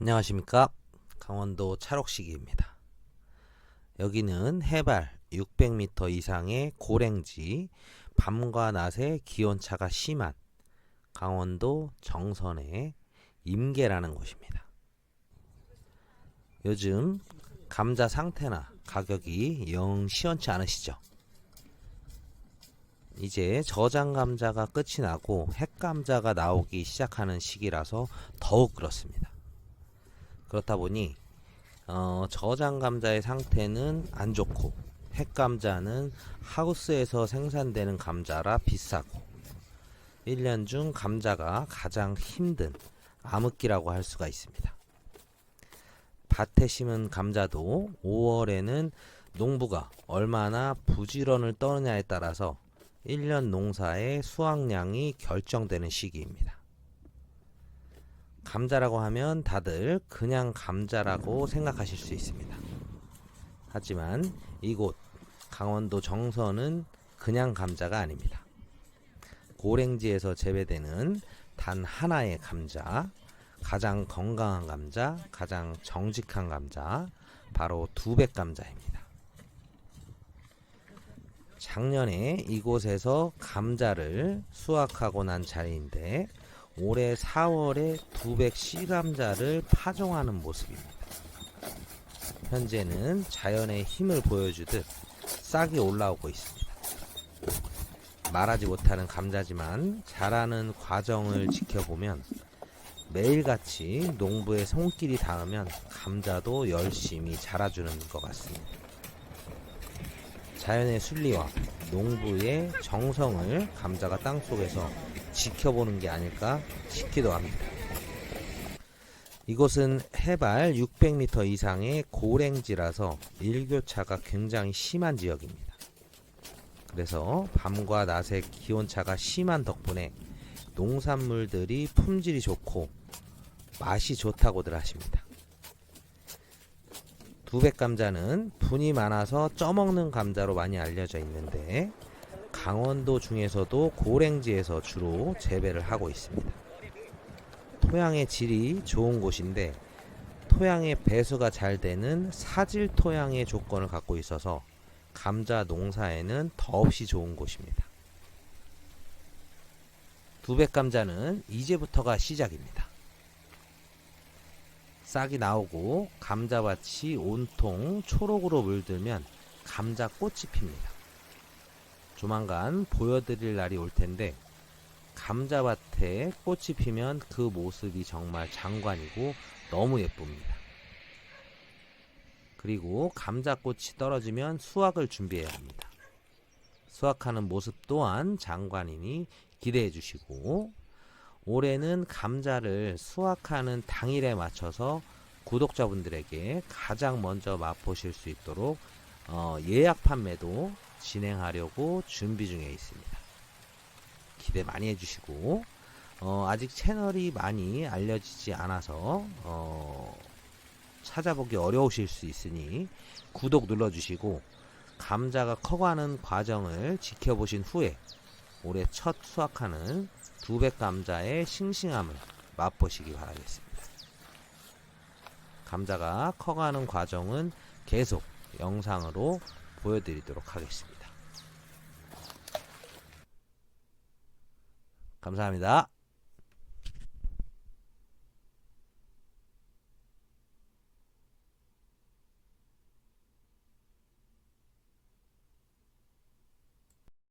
안녕하십니까? 강원도 찰옥시기입니다. 여기는 해발 600m 이상의 고랭지 밤과 낮의 기온차가 심한 강원도 정선의 임계라는 곳입니다. 요즘 감자 상태나 가격이 영 시원치 않으시죠? 이제 저장 감자가 끝이 나고 핵 감자가 나오기 시작하는 시기라서 더욱 그렇습니다 그렇다 보니 어, 저장 감자의 상태는 안 좋고 핵 감자는 하우스에서 생산되는 감자라 비싸고 1년 중 감자가 가장 힘든 암흑기라고 할 수가 있습니다. 밭에 심은 감자도 5월에는 농부가 얼마나 부지런을 떠느냐에 따라서 1년 농사의 수확량이 결정되는 시기입니다. 감자라고 하면 다들 그냥 감자라고 생각하실 수 있습니다. 하지만 이곳 강원도 정선은 그냥 감자가 아닙니다. 고랭지에서 재배되는 단 하나의 감자, 가장 건강한 감자, 가장 정직한 감자, 바로 두백 감자입니다. 작년에 이곳에서 감자를 수확하고 난 자리인데 올해 4월에 200 씨감자를 파종하는 모습입니다. 현재는 자연의 힘을 보여주듯 싹이 올라오고 있습니다. 말하지 못하는 감자지만 자라는 과정을 지켜보면 매일같이 농부의 손길이 닿으면 감자도 열심히 자라주는 것 같습니다. 자연의 순리와 농부의 정성을 감자가 땅속에서 지켜보는 게 아닐까 싶기도 합니다. 이곳은 해발 600m 이상의 고랭지라서 일교차가 굉장히 심한 지역입니다. 그래서 밤과 낮의 기온차가 심한 덕분에 농산물들이 품질이 좋고 맛이 좋다고들 하십니다. 두백 감자는 분이 많아서 쪄먹는 감자로 많이 알려져 있는데 강원도 중에서도 고랭지에서 주로 재배를 하고 있습니다. 토양의 질이 좋은 곳인데 토양의 배수가 잘 되는 사질 토양의 조건을 갖고 있어서 감자 농사에는 더없이 좋은 곳입니다. 두백 감자는 이제부터가 시작입니다. 싹이 나오고 감자밭이 온통 초록으로 물들면 감자꽃이 핍니다. 조만간 보여드릴 날이 올 텐데 감자밭에 꽃이 피면 그 모습이 정말 장관이고 너무 예쁩니다. 그리고 감자꽃이 떨어지면 수확을 준비해야 합니다. 수확하는 모습 또한 장관이니 기대해 주시고 올해는 감자를 수확하는 당일에 맞춰서 구독자분들에게 가장 먼저 맛보실 수 있도록 어, 예약 판매도 진행하려고 준비 중에 있습니다. 기대 많이 해주시고 어, 아직 채널이 많이 알려지지 않아서 어, 찾아보기 어려우실 수 있으니 구독 눌러주시고 감자가 커가는 과정을 지켜보신 후에 올해 첫 수확하는 두백 감자의 싱싱함을 맛보시기 바라겠습니다. 감자가 커가는 과정은 계속 영상으로 보여드리도록 하겠습니다. 감사합니다.